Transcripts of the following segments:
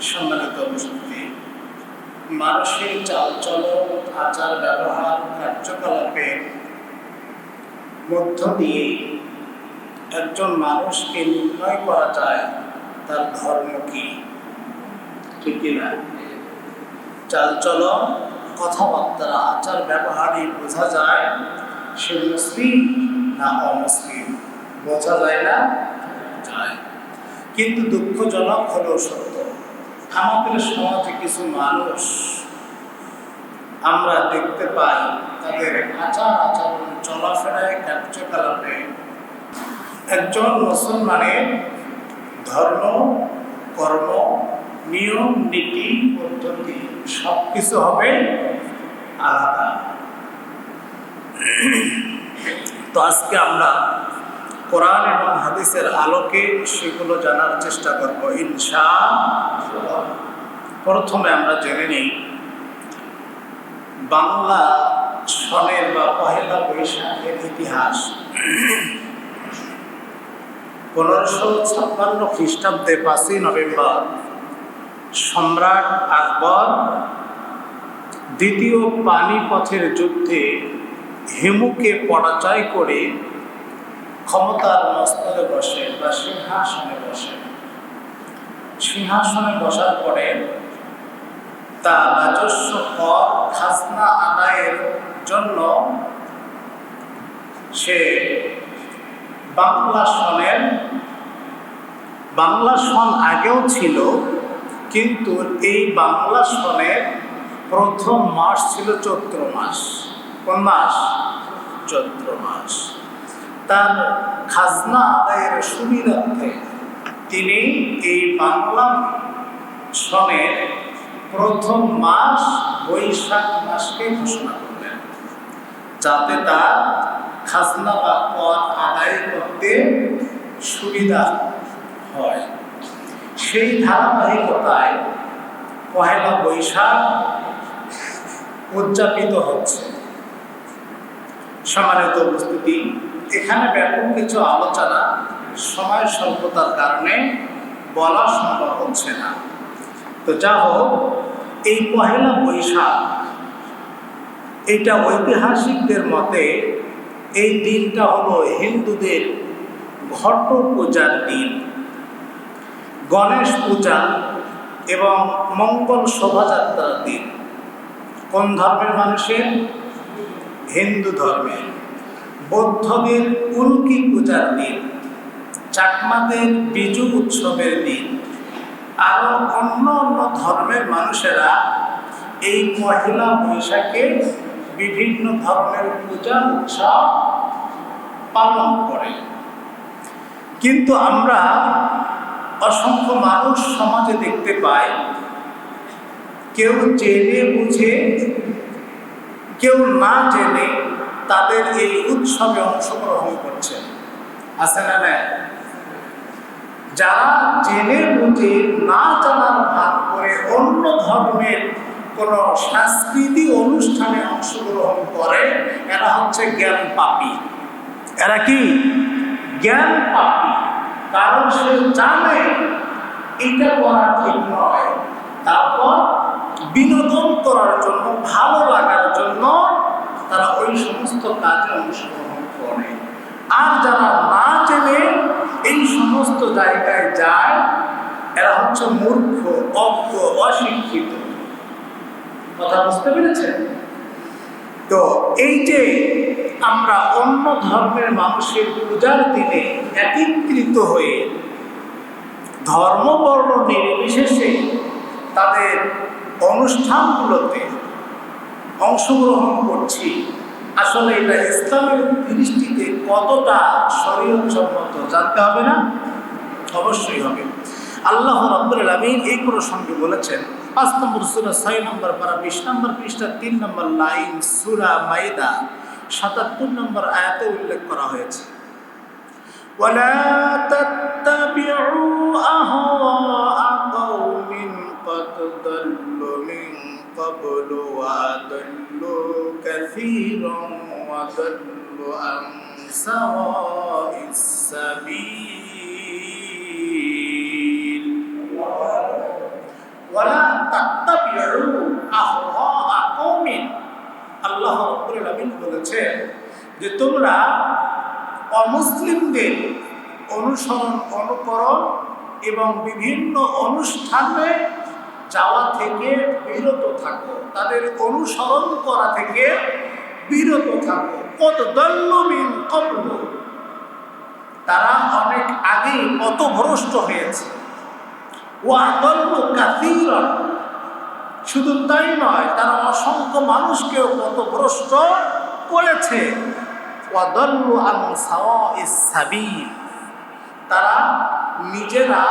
সম্মানিত উপস্থিতি মানুষের চালচলন, আচার ব্যবহার কার্যকলাপের মধ্য দিয়ে একজন মানুষকে নির্ণয় করা যায়, তার ধর্ম কি? ঠিক কিনা? চালচলন, কথাবার্তা, আচার ব্যবহারে বোঝা যায়, সে মুসলিম না অমুসলিম? বোঝা যায় না? যায়। কিন্তু দুঃখজনক হলেও সত্য। আমাদের সমাজে কিছু মানুষ আমরা দেখতে পাই, তাদের আচার আচরণ, চলাফেরায় কার্যকলাপে। একজন মুসলমানের ধর্ম, কর্ম, নিয়ম, নীতি, পদ্ধতি সব কিছু হবে আলাদা। তো আজকে আমরা কোরআন এবং হাদিসের আলোকে সেগুলো জানার চেষ্টা করব, ইনশা প্রথমে আমরা জেনে নিই, বাংলা সনের বা পহেলা বৈশাখের ইতিহাস। পনেরোশো ছাপ্পান্ন খ্রিস্টাব্দে পাঁচই নভেম্বর, সম্রাট আকবর দ্বিতীয় পানিপথের যুদ্ধে হিমুকে পরাজয় করে ক্ষমতার মস্তরে বসে বা সিংহাসনে বসে। সিংহাসনে বসার পরে তার রাজস্ব কর, খাজনা আদায়ের জন্য সে বাংলা সনের, বাংলা সন আগেও ছিল, কিন্তু এই বাংলা সনের প্রথম মাস ছিল চৈত্র মাস। কোন মাস? চৈত্র মাস। তার খাজনা আদায়ের সুবিধার্থে তিনি এই বাংলা সনের প্রথম মাস, বৈশাখ মাসকে ঘোষণা করলেন। যাতে তার খাজনা বা কর আদায় করতে সুবিধা হয়। সেই ধারাবাহিকতায় পহেলা বৈশাখ উদযাপিত হচ্ছে। সম্মানিত উপস্থিতি এখানে ব্যাপক কিছু আলোচনা সময় স্বল্পতার কারণে বলা সম্ভব হচ্ছে না। তো যা হোক, এই পহেলা বৈশাখ, এটা ঐতিহাসিকদের মতে এই দিনটা হলো হিন্দুদের ঘট পূজার দিন। গণেশ পূজা এবং মঙ্গল শোভাযাত্রার দিন। কোন ধর্মের মানুষের? হিন্দু ধর্মের। বৌদ্ধদের উল্কি পূজার দিন, চাকমাদের বিজু উৎসবের দিন আরও অন্য অন্য ধর্মের মানুষেরা এই পহেলা বৈশাখে বিভিন্ন ধর্মের পূজা উৎসব পালন করে। কিন্তু আমরা অসংখ্য মানুষ সমাজে দেখতে পাই, কেউ জেনে বুঝে, কেউ না জেনে তাদের এই উৎসবে অংশগ্রহণ করছে। আছে না না যারা জেনে বুঝে না জানার ভাগ করে অন্য ধর্মের কোন সাংস্কৃতিক অনুষ্ঠানে অংশগ্রহণ করে, এরা হচ্ছে জ্ঞান পাপী। এরা কি? জ্ঞান পাপী। কারণ সে জানে এটা করা ঠিক নয়। তারপর বিনোদন করার জন্য ভালো লাগার জন্য তারা ওই সমস্ত কাজে অংশগ্রহণ করে। আর যারা না জেনে এই সমস্ত জায়গায় যায়, এরা হচ্ছে মূর্খ, অজ্ঞ, অশিক্ষিত। কথা বুঝতে পেরেছেন? তো এই যে আমরা অন্য ধর্মের মানুষের পূজার দিনে একত্রিত হয়ে ধর্মবর্ণ নির্বিশেষে তাদের অনুষ্ঠানগুলোতে অংশগ্রহণ করছি আসলে এটা ইসলামের দৃষ্টিতে কতটা শরীয়সম্মত জানতে হবে না অবশ্যই হবে আল্লাহ রব্বুল আলমিন এই প্রসঙ্গে বলেছেন পাঁচ নম্বর সুরা ছয় নম্বর পারা বিশ নম্বর পৃষ্ঠা তিন নম্বর লাইন সুরা মাইদা সাতাত্তর নম্বর আয়াতে উল্লেখ করা হয়েছে ولا تتبعوا أهواء قبل وأضلوا كثيرا وضلوا عن سواء السبيل ওয়ালা তাত্তাবিউ আহওয়া কওমিন আল্লাহ রাব্বুল আলামিন বলেছেন যে তোমরা অমুসলিমদের অনুসরণ অনুকরণ এবং বিভিন্ন অনুষ্ঠানে যাওয়া থেকে বিরত থাকো। তাদের অনুসরণ করা থেকে বিরত থাকো। কত দল্লমিন কবল। তারা অনেক আগেই পথভ্রষ্ট হয়েছে। ওয়াদল্ল কাসীরা শুধু তাই নয়, তারা অসংখ্য মানুষকেও পথভ্রষ্ট করেছে। তারা নিজেরা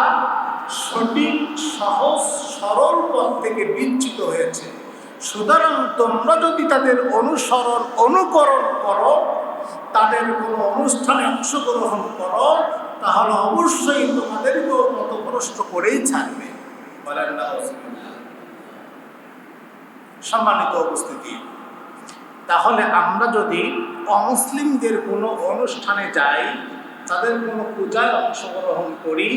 সঠিক, সহজ সরল পথ থেকে বিচ্যুত হয়েছে। সুতরাং তোমরা যদি তাদের অনুসরণ, অনুকরণ করো, তাদের কোনো অনুষ্ঠানে অংশগ্রহণ করো, তাহলে অবশ্যই তোমাদেরকেও পথভ্রষ্ট করেই ছাড়বে। সম্মানিত উপস্থিতি, তাহলে আমরা যদি অমুসলিমদের কোনো অনুষ্ঠানে যাই, তাদের কোনো পূজায় অংশগ্রহণ করি,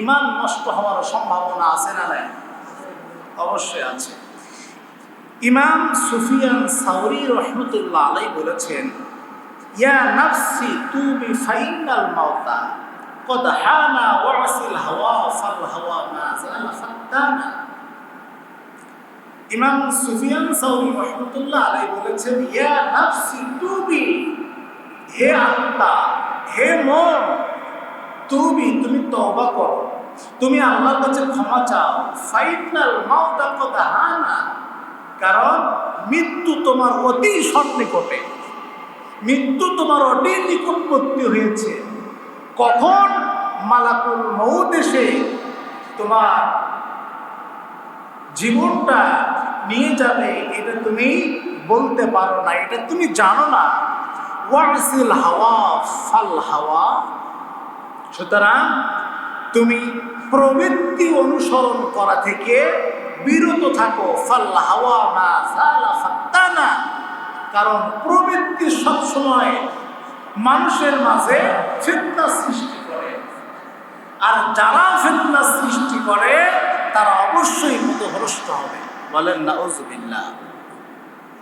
ইমান নষ্ট হওয়ার সম্ভাবনা আছে না নাই? অবশ্যই আছে ইমাম সুফিয়ান সাউরি রহমতুল্লাহ আলাই বলেছেন ইয়া নাফসি তুমি ফাইনাল মাওতা قد حان وعس الهوى فالهوى ما زال فتانا ইমাম সুফিয়ান সাউরি রহমতুল্লাহ আলাই বলেছেন ইয়া নাফসি তুবি হে আত্মা হে মন তুমি তুমি তওবা করো তুমি আল্লাহর কাছে ক্ষমা চাও। ফাইনাল মাউতা কথা হানা। কারণ মৃত্যু তোমার অতি সন্নিকটে মৃত্যু তোমার অতি নিকটবর্তী হয়েছে। কখন মালাকুল মৌত এসে তোমার জীবনটা নিয়ে যাবে, এটা তুমি বলতে পারো না, এটা তুমি জানো না। ওয়াসিল হাওয়া, ফাল হাওয়া। সুতরাং তুমি প্রবৃত্তি অনুসরণ করা থেকে বিরত থাকো। ফাল হাওয়া না সালা ফাত্তানা। কারণ প্রবৃত্তি সবসময় মানুষের মাঝে ফিতনা সৃষ্টি করে। আর যারা ফিতনা সৃষ্টি করে, তারা অবশ্যই মতভ্রষ্ট হবে। বলেন না ওজবিল্লা